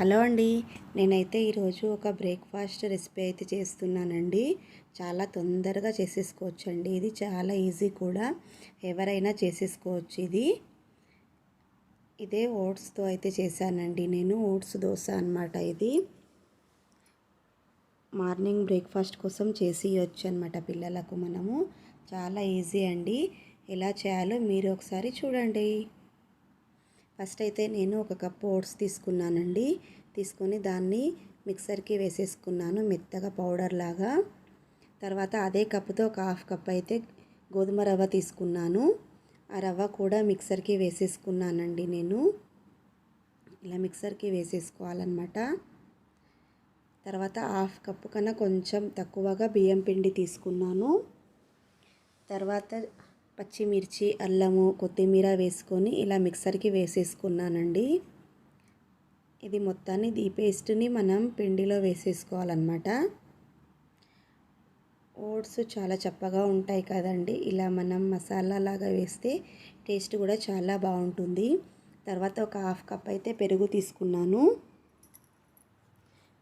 Hello అండి. నేనైతే ఈరోజు ఒక బ్రేక్ఫాస్ట్ రెసిపీ అయితే చేస్తున్నానండి. చాలా తొందరగా చేసేసుకోవచ్చు అండి ఇది చాలా ఈజీ కూడా. ఎవరైనా చేసేసుకోవచ్చు ఇది. ఇదే ఓట్స్తో అయితే చేశానండి. నేను ఓట్స్ దోశ అనమాట ఇది. మార్నింగ్ బ్రేక్ఫాస్ట్ కోసం చేసి ఇవ్వచ్చు అనమాట పిల్లలకు మనము. చాలా ఈజీ అండి. ఎలా చేయాలో మీరు ఒకసారి చూడండి. ఫస్ట్ అయితే నేను ఒక కప్పు ఓట్స్ తీసుకున్నానండి. తీసుకొని దాన్ని మిక్సర్కి వేసేసుకున్నాను మెత్తగా పౌడర్ లాగా. తర్వాత అదే కప్పుతో ఒక హాఫ్ కప్ అయితే గోధుమ రవ్వ తీసుకున్నాను. ఆ రవ్వ కూడా మిక్సర్కి వేసేసుకున్నానండి నేను. ఇలా మిక్సర్కి వేసేసుకోవాలన్నమాట. తర్వాత హాఫ్ కప్పు కన్నా కొంచెం తక్కువగా బియ్యం పిండి తీసుకున్నాను. తర్వాత పచ్చిమిర్చి అల్లము కొత్తిమీర వేసుకొని ఇలా మిక్సర్కి వేసేసుకున్నానండి. ఇది మొత్తాన్ని ఈ పేస్ట్ని మనం పిండిలో వేసేసుకోవాలన్నమాట. ఓట్స్ చాలా చప్పగా ఉంటాయి కదండి. ఇలా మనం మసాలా లాగా వేస్తే టేస్ట్ కూడా చాలా బాగుంటుంది. తర్వాత ఒక హాఫ్ కప్ అయితే పెరుగు తీసుకున్నాను.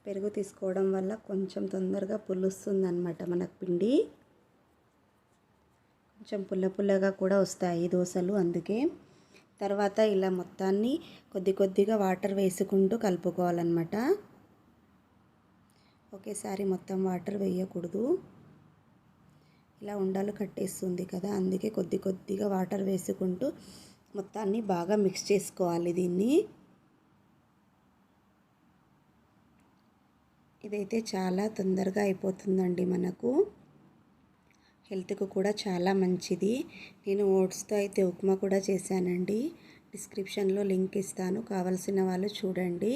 పెరుగు తీసుకోవడం వల్ల కొంచెం తొందరగా పులుస్తుంది అనమాట మనకు పిండి. కొంచెం పుల్ల పుల్లగా కూడా వస్తాయి దోశలు అందుకే. తర్వాత ఇలా మొత్తాన్ని కొద్ది కొద్దిగా వాటర్ వేసుకుంటూ కలుపుకోవాలన్నమాట. ఒకేసారి మొత్తం వాటర్ వేయకూడదు. ఇలా ఉండాలు కట్టేస్తుంది కదా అందుకే కొద్ది కొద్దిగా వాటర్ వేసుకుంటూ మొత్తాన్ని బాగా మిక్స్ చేసుకోవాలి దీన్ని. ఇదైతే చాలా తొందరగా అయిపోతుందండి మనకు. హెల్త్కు కూడా చాలా మంచిది. నేను ఓట్స్తో అయితే ఉప్మా కూడా చేశానండి. డిస్క్రిప్షన్లో లింక్ ఇస్తాను. కావలసిన వాళ్ళు చూడండి.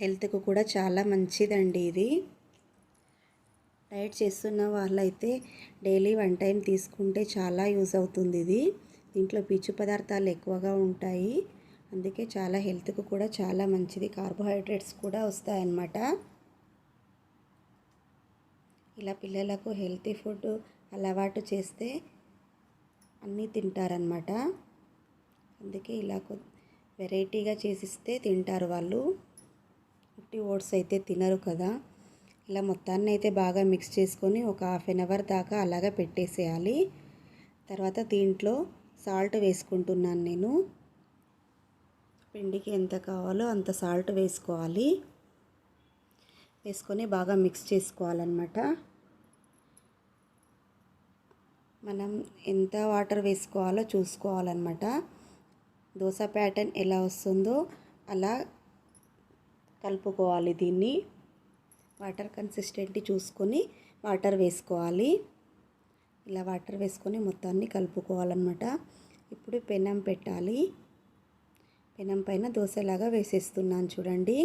హెల్త్కు కూడా చాలా మంచిదండి ఇది. డైట్ చేస్తున్న వాళ్ళైతే డైలీ వన్ టైం తీసుకుంటే చాలా యూజ్ అవుతుంది ఇది. దీంట్లో పీచు పదార్థాలు ఎక్కువగా ఉంటాయి. అందుకే చాలా హెల్త్కు కూడా చాలా మంచిది. కార్బోహైడ్రేట్స్ కూడా వస్తాయన్నమాట. ఇలా పిల్లలకు హెల్తీ ఫుడ్ అలవాటు చేస్తే అన్నీ తింటారనమాట అందుకే ఇలా వెరైటీగా చేసిస్తే తింటారు వాళ్ళు. ఉట్టి ఓట్స్ అయితే తినరు కదా. ఇలా మొత్తాన్ని అయితే బాగా మిక్స్ చేసుకొని ఒక హాఫ్ అన్ అవర్ దాకా అలాగా పెట్టేసేయాలి. తర్వాత దీంట్లో సాల్ట్ వేసుకుంటున్నాను నేను. పిండికి ఎంత కావాలో అంత సాల్ట్ వేసుకోవాలి. వేసుకొని బాగా మిక్స్ చేసుకోవాలన్నమాట. మనం ఎంత వాటర్ వేసుకోవాలో చూసుకోవాలన్నమాట. దోశ ప్యాటర్న్ ఎలా వస్తుందో అలా కలుపుకోవాలి దీన్ని. వాటర్ కన్సిస్టెంటీ చూసుకొని వాటర్ వేసుకోవాలి. ఇలా వాటర్ వేసుకొని మొత్తాన్ని కలుపుకోవాలన్నమాట. ఇప్పుడు పెనం పెట్టాలి. పెనం పైన దోశలాగా వేసేస్తున్నాను చూడండి.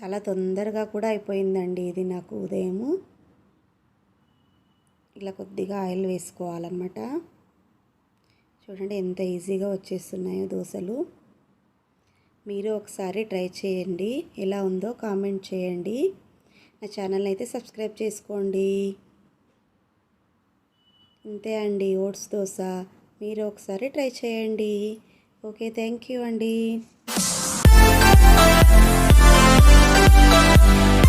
చాలా తొందరగా కూడా అయిపోయిందండి ఇది నాకు ఉదయము. ఇలా కొద్దిగా ఆయిల్ వేసుకోవాలన్నమాట. చూడండి ఎంత ఈజీగా వచ్చేస్తున్నాయో దోశలు. మీరు ఒకసారి ట్రై చేయండి. ఎలా ఉందో కామెంట్ చేయండి. నా ఛానల్ అయితే సబ్స్క్రైబ్ చేసుకోండి. అంతే అండి ఓట్స్ దోశ. మీరు ఒకసారి ట్రై చేయండి. ఓకే థ్యాంక్ యూ అండి.